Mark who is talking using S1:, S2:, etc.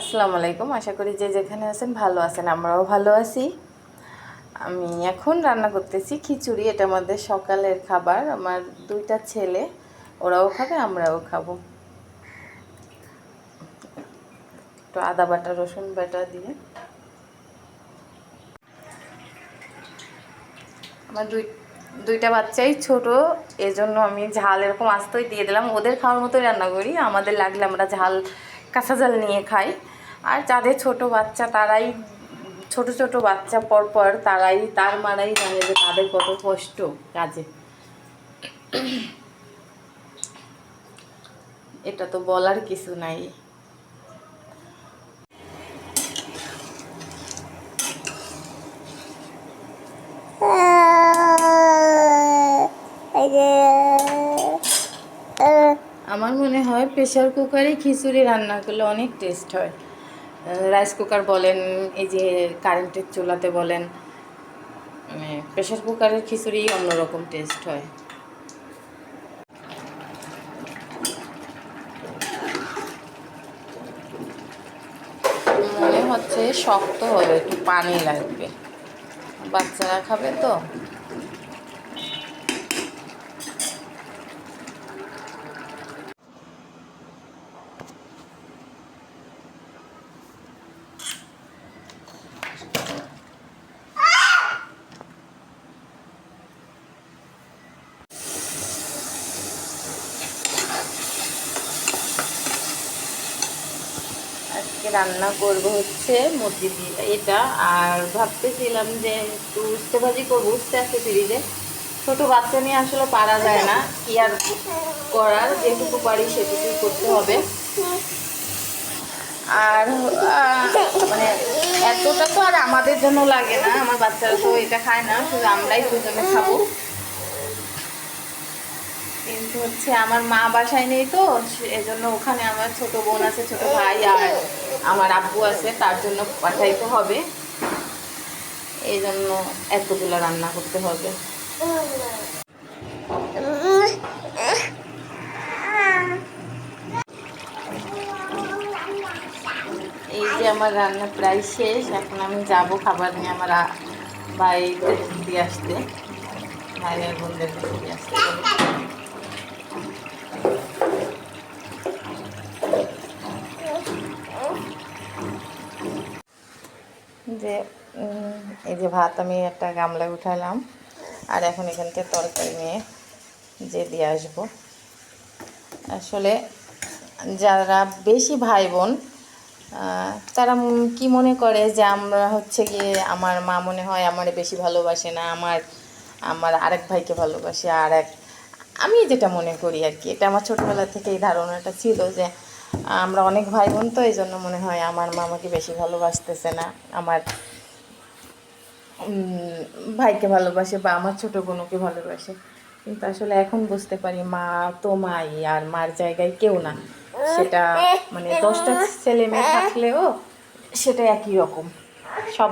S1: আসসালামু আলাইকুম। আশা করি যে যেখানে আছেন ভালো আছেন, আমরাও ভালো আছি। আমি এখন রান্না করতেছি খিচুড়ি এটা আমাদের সকালের খাবার। আমার দুইটা ছেলে, ওরাও খাবে, আমরাও খাব। একটু আদা বাটা, রসুন বাটা দিয়ে। আমার দুই, দুইটা বাচ্চাই ছোট, এজন্য আমি ঝাল এরকম আস্তই দিয়ে দিলাম। ওদের খাওয়ার মতোই রান্না করি, আমাদের লাগলে আমরা ঝাল কাঁচা ঝাল নিয়ে খাই। আর যাদের ছোট বাচ্চা, তারাই ছোট ছোট বাচ্চা পর পর তারাই, তার মারাই জানে যে তাদের কত কষ্ট কাজে। এটা তো বলার কিছু নাই। আমার মনে হয় প্রেশার কুকারে খিচুড়ি রান্না করলে অনেক টেস্ট হয়। রাইস কুকার বলেন, এই যে কারেন্টের চুলাতে বলেন প্রেশার কুকারের খিচুড়ি অন্যরকম টেস্ট হয়। মনে হচ্ছে শক্ত হবে একটু পানি লাগবে। বাচ্চারা খাবে তো? আজকে রান্না করব হচ্ছে মুরগি এটা। আর ভাবতেছিলাম যে একটু উস্তে ভাজি করব, উস্তে আছে ফ্রিজে ছোটো বাচ্চা নিয়ে আসলে পারা যায় না, কি আর করার, যেটুকু পারি সেটুকুই করতে হবে। আর মানে এতটা তো আর আমাদের জন্য লাগে না, আমার বাচ্চারা তো এটা খায় না, শুধু আমরাই দুজনে খাব। কিন্তু হচ্ছে আমার মা বাসায় নেই তো এজন্য ওখানে আমার ছোট বোন আছে, ছোট ভাই আর আমার আব্বু আছে, তার জন্য পাঠাইতে হবে। এই জন্য এতগুলো রান্না করতে হবে। এই যে আমার রান্না প্রায় শেষ, এখন আমি যাব খাবার নিয়ে আমার ভাইদের দিয়ে আসতে। ভাইয়ের বোনদের দিয়ে আসতে। যে এই যে ভাত আমি একটা গামলায় উঠালাম, আর এখন এখান থেকে তরকারি নিয়ে যে দিয়ে আসব। আসলে যারা বেশি ভাই বোন তারা কি মনে করে যে আমরা হচ্ছে গিয়ে আমার মা মনে হয় আমার বেশি ভালোবাসে না, আমার আমার আরেক ভাইকে ভালোবাসে, আর এক আমি যেটা মনে করি আর কি, এটা আমার ছোটোবেলা থেকে এই ধারণাটা ছিল যে, আমরা অনেক ভাই বোন তো এই জন্য মনে হয় আমার মা আমাকে বেশি ভালোবাসতেছে না। আমার ভাইকে ভালোবাসে বা আমার ছোট বোনকে ভালোবাসে। কিন্তু আসলে এখন বুঝতে পারি মা তো মাই, আর মার জায়গায় কেউ না। সেটা মানে দশটা ছেলে মেয়ে থাকলেও সেটা একই রকম। সব